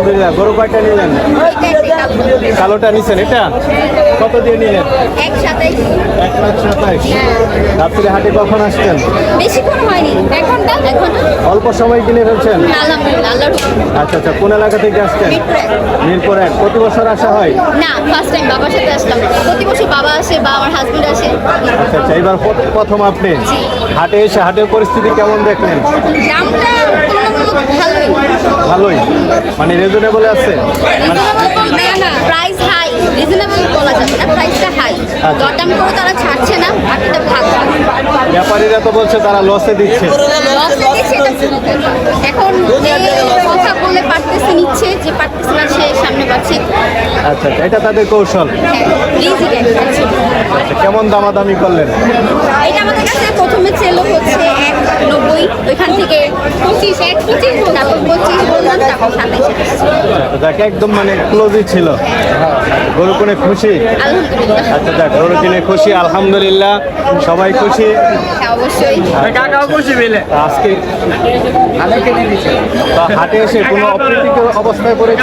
আলহামদুলিল্লাহ গরু কয়টা নিলেন? কালোটা নিছেন এটা? কত দিয়ে নিলেন? এক লাখ সাতাইশ। রাত্রে হাটে কখন আসছেন? অল্প সময় কিনে ফেলছেন। আচ্ছা আচ্ছা কোন এলাকা থেকে আসছেন? মিরপুর এক। প্রতি বছর আসা হয়? না ফার্স্ট টাইম বাবার সাথে আসলাম। প্রতি বছর বাবা আসে বা আমার হাজবেন্ড আসে। আচ্ছা আচ্ছা এবার প্রথ- প্রথম আপনি। হাটে এসে হাটের পরিস্থিতি কেমন দেখলেন? দামটা মানে রেজনেবল আছে? প্রাইস হাই রিজনেবল বলা যাবে না প্রাইসটা হাই দরদাম করে তারা ছাড়ছে না বাকিটা ভাগ। ব্যাপারীরা তো বলছে তারা লসে দিচ্ছে। এখন যে কথা বলে পারতেছে নিচ্ছে যে পারতেছে না সে সামনে পাচ্ছে। আচ্ছা আচ্ছা এটা তাদের কৌশল। ইজি আচ্ছা কেমন দামাদামি করলেন? এটা আমাদের কাছে প্রথমে ছিল হচ্ছে এক নব্বই ওইখান থেকে পঁচিশ এক পঁচিশ তারপর পঁচিশ দেখ একদম মানে ক্লোজই ছিল। গরু কোনে খুশি? আলহামদুলিল্লাহ। আচ্ছা দেখ গরু কিনে খুশি আলহামদুলিল্লাহ। সবাই খুশি? হ্যাঁ আজকে হাটে এসে কোনো অপ্রীতিকর অবস্থায় পড়েছে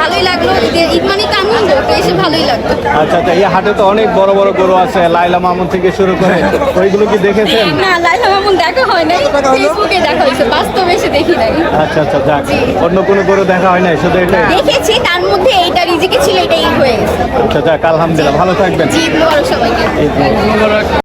ভালোই লাগল ঈদের ঈদ মানে তো ভালোই লাগতো। আচ্ছা আচ্ছা এই হাটে তো অনেক বড় বড় গরু আছে লাইলা মামুন থেকে শুরু করে ওইগুলো কি দেখেছেন? না লাইলা মামুন দেখা হয় নাই ফেসবুকে দেখা হয়েছে বাস্তবে এসে দেখি নাই। আচ্ছা আচ্ছা যাক অন্য কোনো গরু দেখা হয় নাই শুধু এটা দেখেছি তার মধ্যে এইটা রিজিকে ছিল এটাই হয়ে গেছে। আচ্ছা যাক আলহামদুলিল্লাহ ভালো থাকবেন। জি ভালো সবাইকে।